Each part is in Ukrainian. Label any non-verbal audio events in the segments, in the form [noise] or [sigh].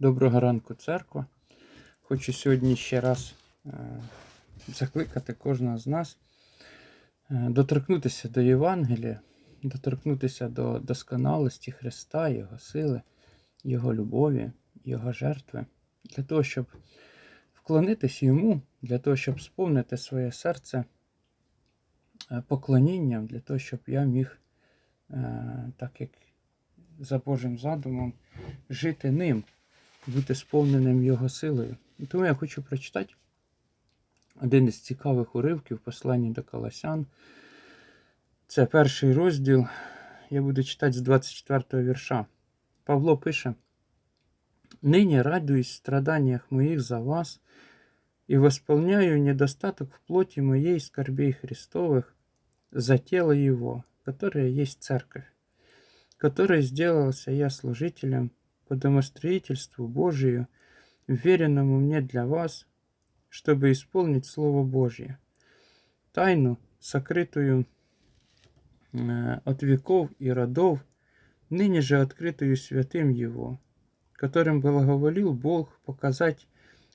Доброго ранку, церква. Хочу сьогодні ще раз е, закликати кожного з нас е, доторкнутися до Євангелія, доторкнутися до досконалості Христа, Його сили, Його любові, Його жертви, для того, щоб вклонитись Йому, для того, щоб сповнити своє серце е, поклонінням, для того, щоб я міг, так як за Божим задумом, жити ним, бути сповненим Його силою. І тому я хочу прочитати один із цікавих уривків послання до Колосян. Це перший розділ. Я буду читати з 24 вірша. Павло пише: Нині радуюсь в страданиях моїх за вас и восполняю недостаток в плоти моей скорбей Христовых за тело Его, которое есть церковь, которой сделался я служителем по домостроительству Божию, веренному мне для вас, чтобы исполнить Слово Божье, тайну, сокрытую э, от веков и родов, ныне же открытую святым Его, которым благоволил Бог показать,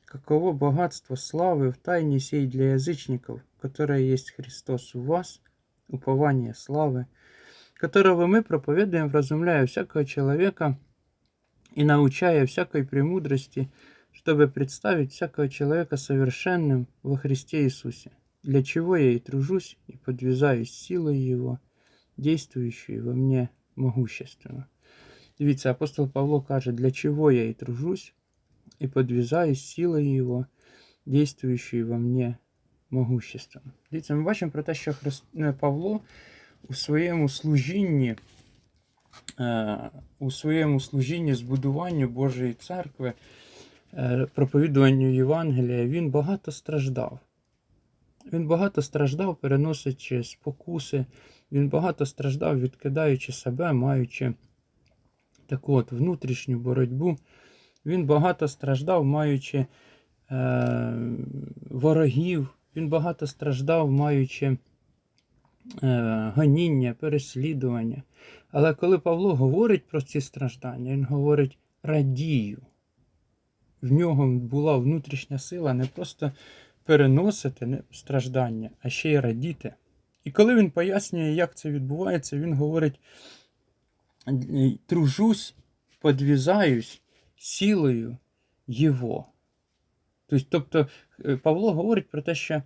каково богатство славы в тайне сей для язычников, которое есть Христос у вас, упование славы, которого мы проповедуем, вразумляя всякого человека и научая всякой премудрости, чтобы представить всякого человека совершенным во Христе Иисусе, для чего я и тружусь, и подвязаюсь силой Его, действующей во мне могущественно. Дивіться, апостол Павло каже, для чего я и тружусь, и подвязаюсь силой Его, действующей во мне могущественно. Дивіться, ми бачимо про те, що Христ... е, Павло у своєму служінні, е, у своєму служінні збудуванню Божої церкви, е, проповідуванню Євангелія, він багато страждав. Він багато страждав, переносячи спокуси, він багато страждав, відкидаючи себе, маючи таку от внутрішню боротьбу. Він багато страждав, маючи е, ворогів, він багато страждав, маючи е, гоніння, переслідування. Але коли Павло говорить про ці страждання, він говорить радію. В нього була внутрішня сила не просто переносити страждання, а ще й радіти. І коли він пояснює, як це відбувається, він говорить: «Е, тружусь, подвізаюсь силою Його. Тобто е, Павло говорить про те, що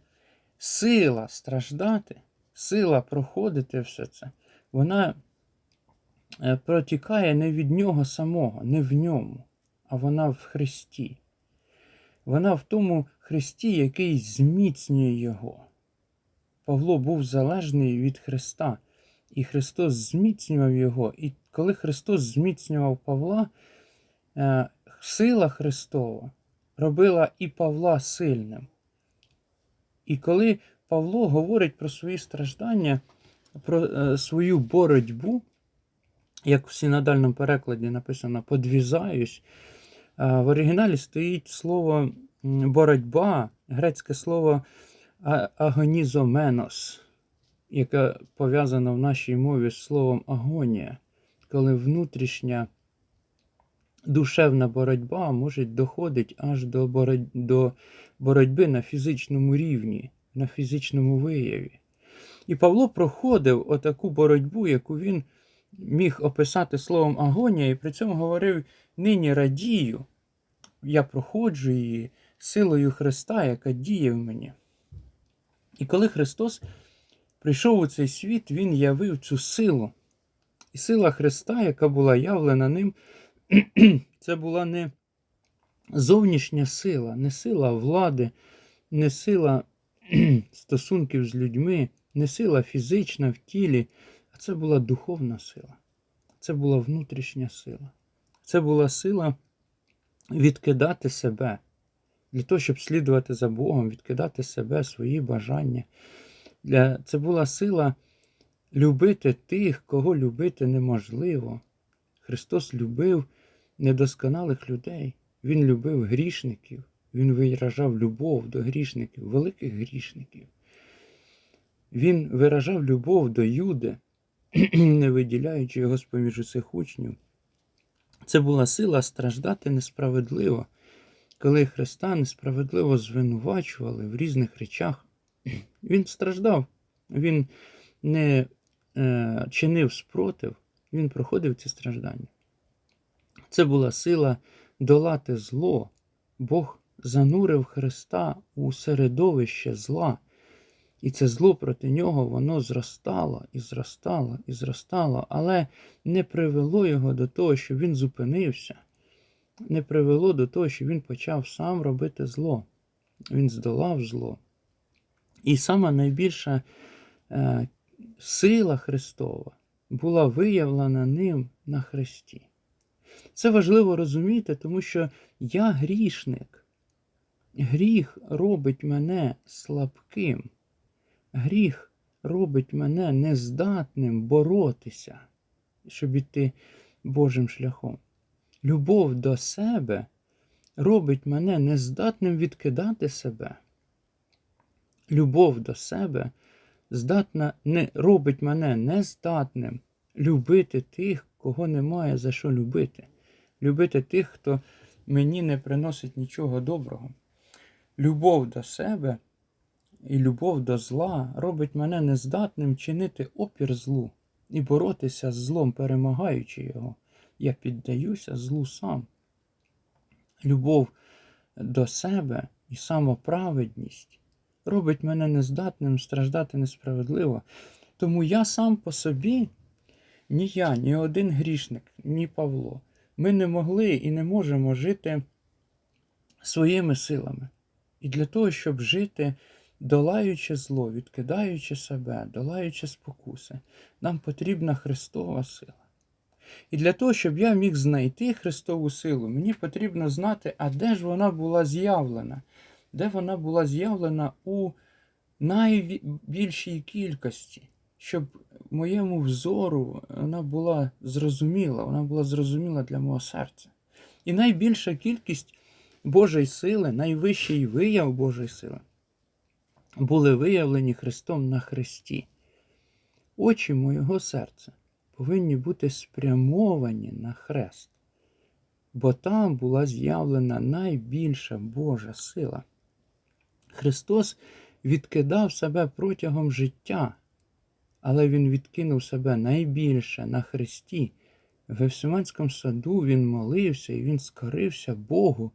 сила страждати, сила проходити все це, вона е, протікає не від нього самого, не в ньому, а вона в Христі. Вона в тому Христі, який зміцнює його. Павло був залежний від Христа, і Христос зміцнював його. І коли Христос зміцнював Павла, е, сила Христова робила і Павла сильним. І коли Павло говорить про свої страждання, про е, свою боротьбу, як в синодальному перекладі написано подвізаюсь, е, в оригіналі стоїть слово боротьба, грецьке слово агонізоменос, яке пов'язано в нашій мові з словом агонія, коли внутрішня душевна боротьба може доходить аж до боротьби на фізичному рівні, на фізичному вияві. І Павло проходив отаку боротьбу, яку він міг описати словом агонія, і при цьому говорив: нині радію, я проходжу її силою Христа, яка діє в мені. І коли Христос прийшов у цей світ, Він явив цю силу. І сила Христа, яка була явлена ним, [clears throat] це була не зовнішня сила, не сила влади, не сила [clears throat] стосунків з людьми, не сила фізична в тілі, а це була духовна сила. Це була внутрішня сила. Це була сила відкидати себе для того, щоб слідувати за Богом, відкидати себе, свої бажання. Для... Це була сила любити тих, кого любити неможливо. Христос любив недосконалих людей. Він любив грішників, Він виражав любов до грішників, великих грішників. Він виражав любов до Юди, [clears throat] не виділяючи його з поміж усіх учнів. Це була сила страждати несправедливо, коли Христа несправедливо звинувачували в різних речах. [clears throat] Він страждав, він не е, чинив спротив, він проходив ці страждання. Це була сила долати зло. Бог занурив Христа у середовище зла. І це зло проти нього воно зростало і зростало і зростало, але не привело його до того, що він зупинився, не привело до того, що він почав сам робити зло. Він здолав зло. І сама найбільша е, сила Христова була виявлена ним на Христі. Це важливо розуміти, тому що я грішник. Гріх робить мене слабким. Гріх робить мене нездатним боротися, щоб іти Божим шляхом. Любов до себе робить мене нездатним відкидати себе. Любов до себе здатна, не, робить мене нездатним любити тих, кого немає за що любити. Любити тих, хто мені не приносить нічого доброго. Любов до себе і любов до зла робить мене нездатним чинити опір злу і боротися з злом, перемагаючи його. Я піддаюся злу сам. Любов до себе і самоправедність робить мене нездатним страждати несправедливо. Тому я сам по собі, ні я, ні один грішник, ні Павло, ми не могли і не можемо жити своїми силами. І для того, щоб жити, долаючи зло, відкидаючи себе, долаючи спокуси, нам потрібна Христова сила. І для того, щоб я міг знайти Христову силу, мені потрібно знати, а де ж вона була з'явлена, де вона була з'явлена у найбільшій кількості, щоб моєму взору вона була зрозуміла, вона була зрозуміла для мого серця. І найбільша кількість Божої сили, найвищий вияв Божої сили, були виявлені Христом на Христі. Очі моєго серця повинні бути спрямовані на хрест, бо там була з'явлена найбільша Божа сила. Христос відкидав себе протягом життя, але Він відкинув себе найбільше на Христі. В Гефсиманському саду Він молився і Він скорився Богу.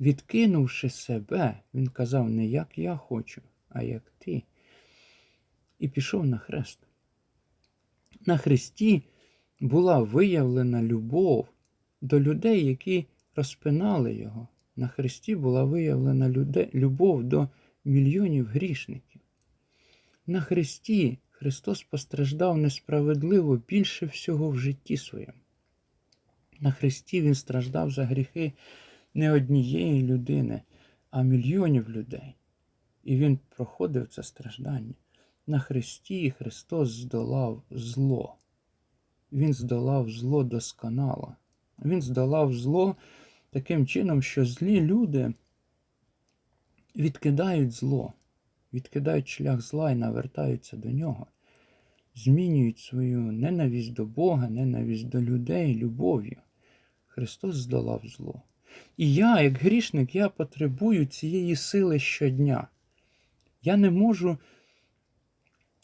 Відкинувши себе, він казав не як я хочу, а як ти. І пішов на хрест. На хресті була виявлена любов до людей, які розпинали його. На хресті була виявлена любов до мільйонів грішників. На хресті Христос постраждав несправедливо більше всього в житті своєму. На хресті Він страждав за гріхи не однієї людини, а мільйонів людей. І Він проходив це страждання. На Христі Христос здолав зло. Він здолав зло досконало. Він здолав зло таким чином, що злі люди відкидають зло, відкидають шлях зла і навертаються до нього, змінюють свою ненависть до Бога, ненависть до людей любов'ю. Христос здолав зло. І я, як грішник, я потребую цієї сили щодня. Я не можу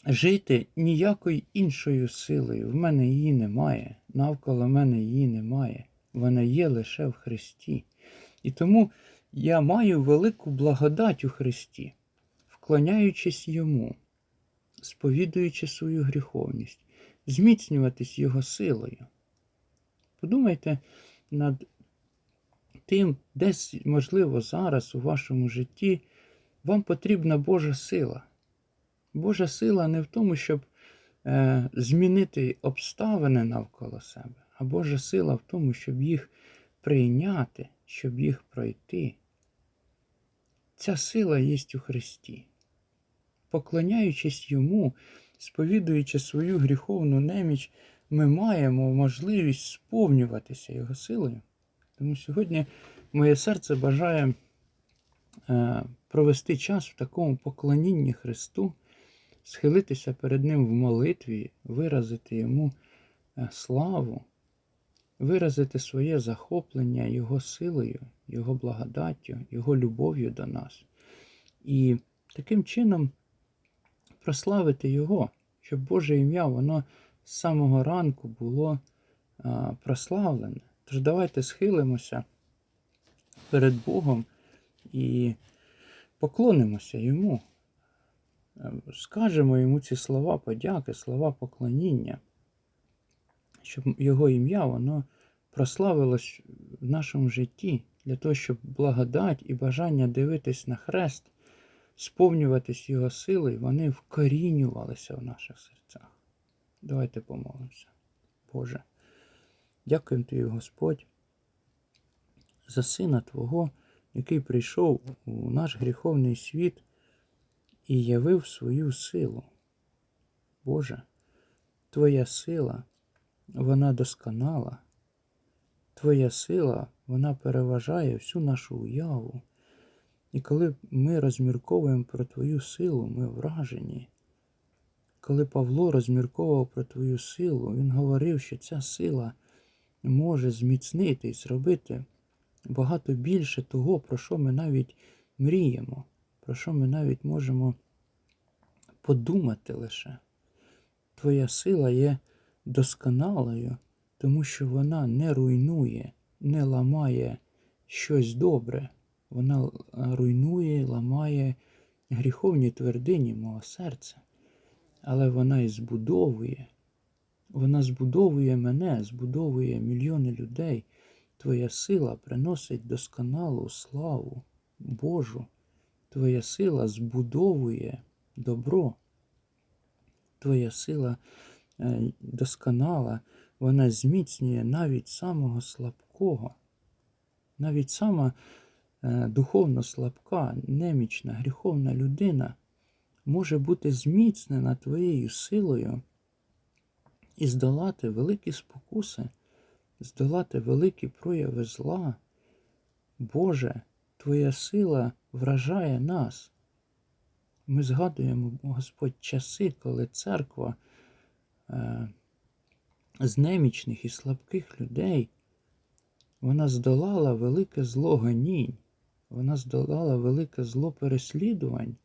жити ніякою іншою силою. В мене її немає, навколо мене її немає. Вона є лише в Христі. І тому я маю велику благодать у Христі, вклоняючись Йому, сповідуючи свою гріховність, зміцнюватись Його силою. Подумайте над тим, десь, можливо, зараз у вашому житті вам потрібна Божа сила. Божа сила не в тому, щоб е, змінити обставини навколо себе, а Божа сила в тому, щоб їх прийняти, щоб їх пройти. Ця сила є у Христі. Поклоняючись Йому, сповідуючи свою гріховну неміч, ми маємо можливість сповнюватися Його силою. Тому сьогодні моє серце бажає е, провести час в такому поклонінні Христу, схилитися перед Ним в молитві, виразити Йому е, славу виразити своє захоплення Його силою, Його благодаттю, Його любов'ю до нас. І таким чином прославити Його, щоб Боже ім'я, воно з самого ранку було прославлене. Тож давайте схилимося перед Богом і поклонимося Йому, скажемо йому ці слова подяки, слова поклоніння, щоб Його ім'я воно прославилось в нашому житті, для того, щоб благодать і бажання дивитись на хрест, сповнюватись Його силою, вони вкорінювалися в наших серцях. Давайте помолимося. Боже, дякуємо Тобі, Господь, за Сина Твого, який прийшов у наш гріховний світ і явив свою силу. Боже, Твоя сила, вона досконала, Твоя сила, вона переважає всю нашу уяву. І коли ми розмірковуємо про Твою силу, ми вражені. Коли Павло розмірковував про Твою силу, він говорив, що ця сила може зміцнити і зробити багато більше того, про що ми навіть мріємо, про що ми навіть можемо подумати лише. Твоя сила є досконалою, тому що вона не руйнує, не ламає щось добре. Вона руйнує, ламає гріховні твердині мого серця. Але вона і збудовує. Вона збудовує мене, збудовує мільйони людей. Твоя сила приносить досконалу славу Божу. Твоя сила збудовує добро. Твоя сила е, досконала, вона зміцнює навіть самого слабкого, навіть сама е, духовно слабка, немічна, гріховна людина може бути зміцнена Твоєю силою і здолати великі спокуси, здолати великі прояви зла. Боже, Твоя сила вражає нас. Ми згадуємо, Господь, часи, коли церква е, з немічних і слабких людей, вона здолала велике зло гонінь, вона здолала велике зло переслідувань,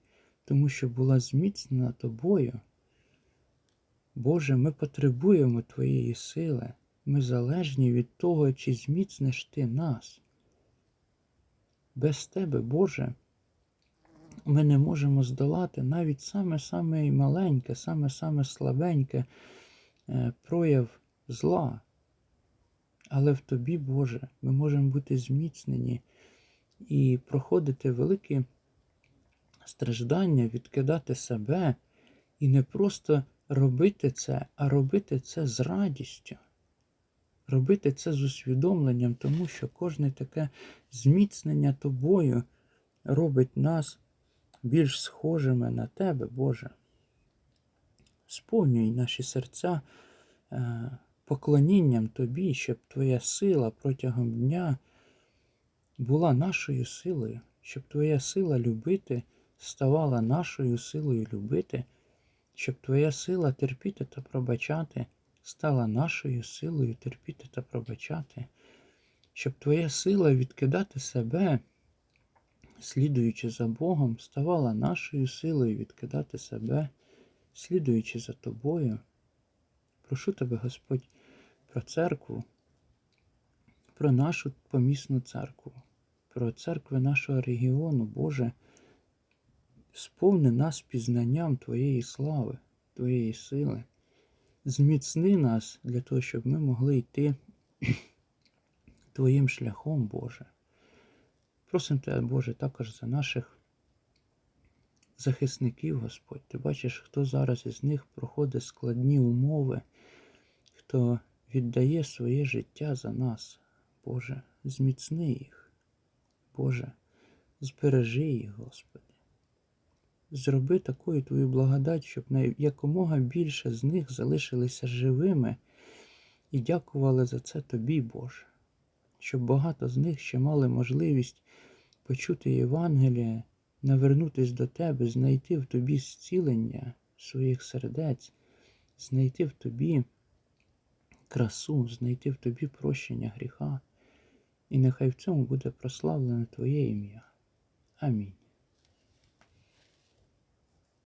тому що була зміцнена тобою. Боже, ми потребуємо Твоєї сили, ми залежні від того, чи зміцниш Ти нас. Без Тебе, Боже, ми не можемо здолати навіть саме-саме маленьке, саме-саме слабеньке е, прояв зла. Але в Тобі, Боже, ми можемо бути зміцнені і проходити великі страждання, відкидати себе і не просто робити це, а робити це з радістю. Робити це з усвідомленням, тому що кожне таке зміцнення тобою робить нас більш схожими на Тебе, Боже. Сповнюй наші серця е, поклонінням Тобі, щоб Твоя сила протягом дня була нашою силою, щоб Твоя сила любити ставала нашою силою любити, щоб Твоя сила терпіти та пробачати стала нашою силою терпіти та пробачати, щоб Твоя сила відкидати себе слідуючи за Богом, ставала нашою силою відкидати себе, слідуючи за тобою. Прошу тебе, Господь, про церкву, про нашу помісну церкву, про церкви нашого регіону, Боже, сповни нас пізнанням Твоєї слави, Твоєї сили, зміцни нас для того, щоб ми могли йти [clears throat] Твоїм шляхом, Боже. Просимо Тебе, Боже, також за наших захисників, Господь. Ти бачиш, хто зараз із них проходить складні умови, хто віддає своє життя за нас. Боже, зміцни їх. Боже, збережи їх, Господи. Зроби такою Твою благодать, щоб якомога більше з них залишилися живими і дякували за це Тобі, Боже щоб багато з них ще мали можливість почути Євангеліє, навернутись до Тебе, знайти в Тобі зцілення своїх сердець, знайти в Тобі красу, знайти в тобі прощення гріха, і нехай в цьому буде прославлене Твоє ім'я. Амінь.